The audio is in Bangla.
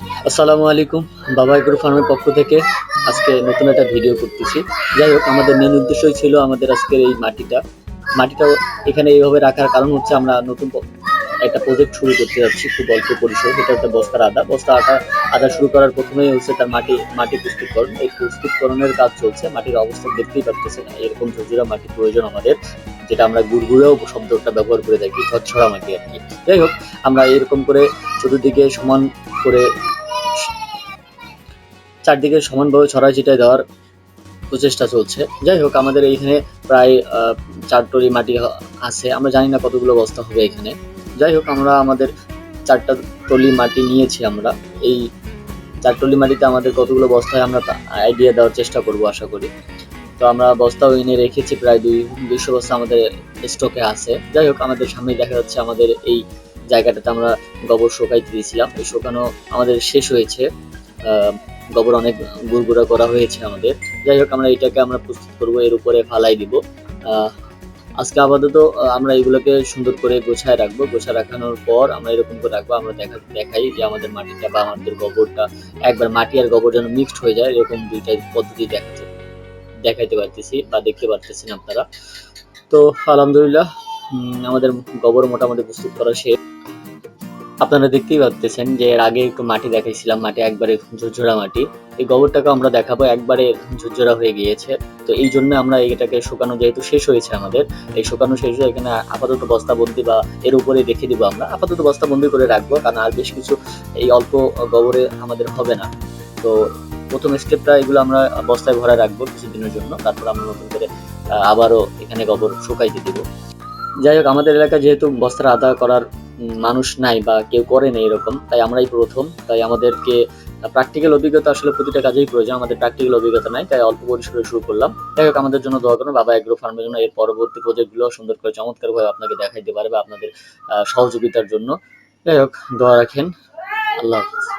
আসসালামু আলাইকুম। বাবা এগ্রো ফার্মের পক্ষ থেকে আজকে নতুন একটা ভিডিও করতেছি। যাই হোক, আমাদের মেন উদ্দেশ্যই ছিল আমাদের আজকের এই মাটিটা। মাটিটা এখানে এইভাবে রাখার কারণ হচ্ছে আমরা নতুন একটা প্রজেক্ট শুরু করতে যাচ্ছি, খুব অল্প পরিসর। এটা একটা বস্তার আদা। বস্তা আদা আদা শুরু করার প্রথমেই হচ্ছে তার মাটি মাটি প্রস্তুতকরণ। এই প্রস্তুতকরণের কাজ চলছে। মাটির অবস্থা দেখতেই পারতেছে না। এরকম ঝুরঝুরা মাটি প্রয়োজন আমাদের, যেটা আমরা গুড়গুড়েও শব্দটা ব্যবহার করে থাকি ঝরছড়া মাটি আর কি। যাই হোক, আমরা এরকম করে চতুর্দিকে সমান করে চারদিকে সমানভাবে ছড়াই ছিটাই দেওয়ার প্রচেষ্টা চলছে। যাই হোক আমাদের এইখানে প্রায় আহ, চার টরি মাটি আছে। আমরা জানি না কতগুলো বস্তা হবে এখানে। যাই হোক আমরা আমাদের চারটা টলি মাটি নিয়েছি আমরা। এই চার টলি মাটিতে আমাদের কতগুলো বস্তায় আমরা আইডিয়া দেওয়ার চেষ্টা করব আশা করি। তো আমরা বস্তাও এনে রেখেছি প্রায় দুই দুইশো বস্তা আমাদের স্টকে আছে। যাই হোক আমাদের সামনে দেখা যাচ্ছে আমাদের এই জায়গাটাতে আমরা গোবর শুকাইতে দিয়েছিলাম। এই শুকানো আমাদের শেষ হয়েছে। গোবর অনেক গুড়গুড়া করা হয়েছে আমাদের। যাই হোক, আমরা এটাকে আমরা প্রস্তুত করব, এর উপরে ফালাই দিব। আজকে আপাতত আমরা এগুলোকে সুন্দর করে গোছায় রাখব। গোছায় রাখানোর পর আমরা এরকম করে রাখব, আমরা দেখা, দেখাই যে আমাদের মাটিটা বা আমাদের গোবরটা একবার মাটি আর গোবর যেন মিক্সড হয়ে যায়, এরকম দুইটা পদ্ধতি দেখাতে, দেখাইতে পারতেছি বা দেখতে পারতেছেন আপনারা। তো, আলহামদুলিল্লাহ আমাদের গোবর মোটামুটি প্রস্তুত করা শেষ। আপনারা দেখতেই পাচ্ছেন যে এর আগে একটু মাটি দেখাইছিলাম, মাটি একবারে ঝুরঝুরা মাটি। এই গোবরটাকে আমরা দেখাবো, একবারে ঝুরঝুরা হয়ে গিয়েছে। তো এই জন্য আমরা এটাকে শুকানো যেহেতু শেষ হয়েছে আমাদের, এই শুকানো শেষ হয়ে এখানে আপাতত বস্তাবন্দি বা এর উপরে রেখে দিব আমরা। আপাতত বস্তাবন্দি করে রাখব, কারণ আর বেশ কিছু এই অল্প গোবরে আমাদের হবে না। তো প্রথম স্টেপটা এগুলো আমরা বস্তায় ভরা রাখব কিছুদিনের জন্য, তারপর আমরা নতুন করে আবারও এখানে গোবর শুকাইতে দিব। যাই হোক, আমাদের এলাকায় যেহেতু বস্তার আদা করার মানুষ নাই বা কেউ করে না এরকম, তাই আমরাই প্রথম। তাই আমাদেরকে প্র্যাকটিক্যাল অভিজ্ঞতা আসলে প্রতিটা কাজেই প্রয়োজন, আমাদের প্র্যাকটিক্যাল অভিজ্ঞতা নাই, তাই অল্প পরিসরে শুরু করলাম। যাই হোক, আমাদের জন্য দোয়া করুন, বাবা এগ্রো ফার্মের জন্য এর পরবর্তী প্রজেক্টগুলো সুন্দর করে, চমৎকারভাবে আপনাকে দেখাইতে পারে বা আপনাদের সহযোগিতার জন্য। যাই হোক, দোয়া রাখেন। আল্লাহ হাফিজ।